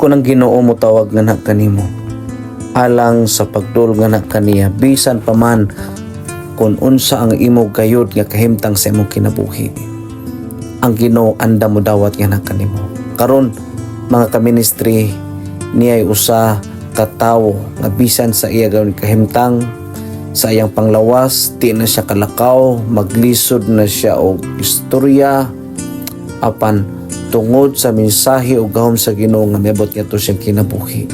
kung ang Ginoo mo tawag nga na kanimo alang sa pagdul nga kaniya bisan pa man kung unsa ang imo gayud nga kahimtang sa imong kinabuhi. Ang Ginoo anda mo dawat nga na kanimo karon mga kaministry niya usa ka tawo nga bisan sa iya gawin kahimtang sa iyang panglawas. Di na siya kalakaw maglisod na siya og istorya. Apan tungod sa mensahe o gahom sa Ginoo nga miabot nga to siyang kinabuhi.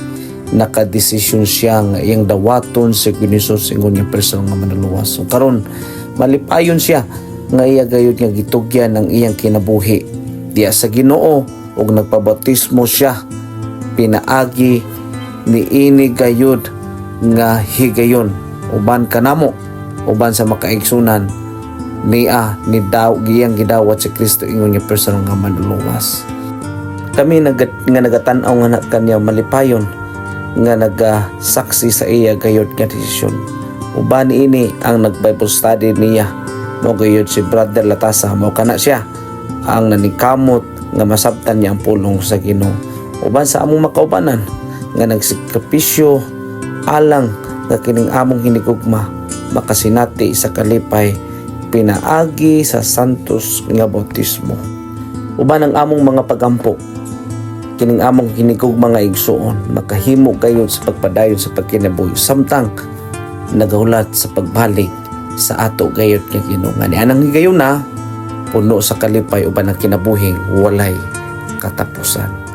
Nakadesisyon siya nga iyang dawaton sa Ginisus ingon niya personal nga manuluwas so karon malipayon siya nga iya gayud nga gitugyan ang iyang kinabuhi. Diya sa Ginoo ug nagpabautismo siya pinaagi ni ini gayud nga higayon. Uban kanamo uban sa makaigsunan niya ni daw giyang gidawat si Kristo ingon niya personal nga manuluwas kami nagat, nga nagatan-aw nga na kanya malipayon nga nagasaksi sa iya gayod nga desisyon. Uban ini ang nag-Bible study niya mo gayod si brother Latasa mo kana siya ang nanikamot nga masabtan niya ang pulong sa Ginoo. Uban sa among makaubanan nga nagsikripisyo alang nga kining among hinigugma makasinati sa kalipay pinaagi sa santos nga bautismo. Uban ang among mga pagampo kining among hinigog mga igsuon makahimo kayo sa pagpadayon sa pagkinabuhi. Samtang nagahulat sa pagbalik sa ato gayot nga Ginoo nga anang higayon na puno sa kalipay uban ang kinabuhing walay katapusan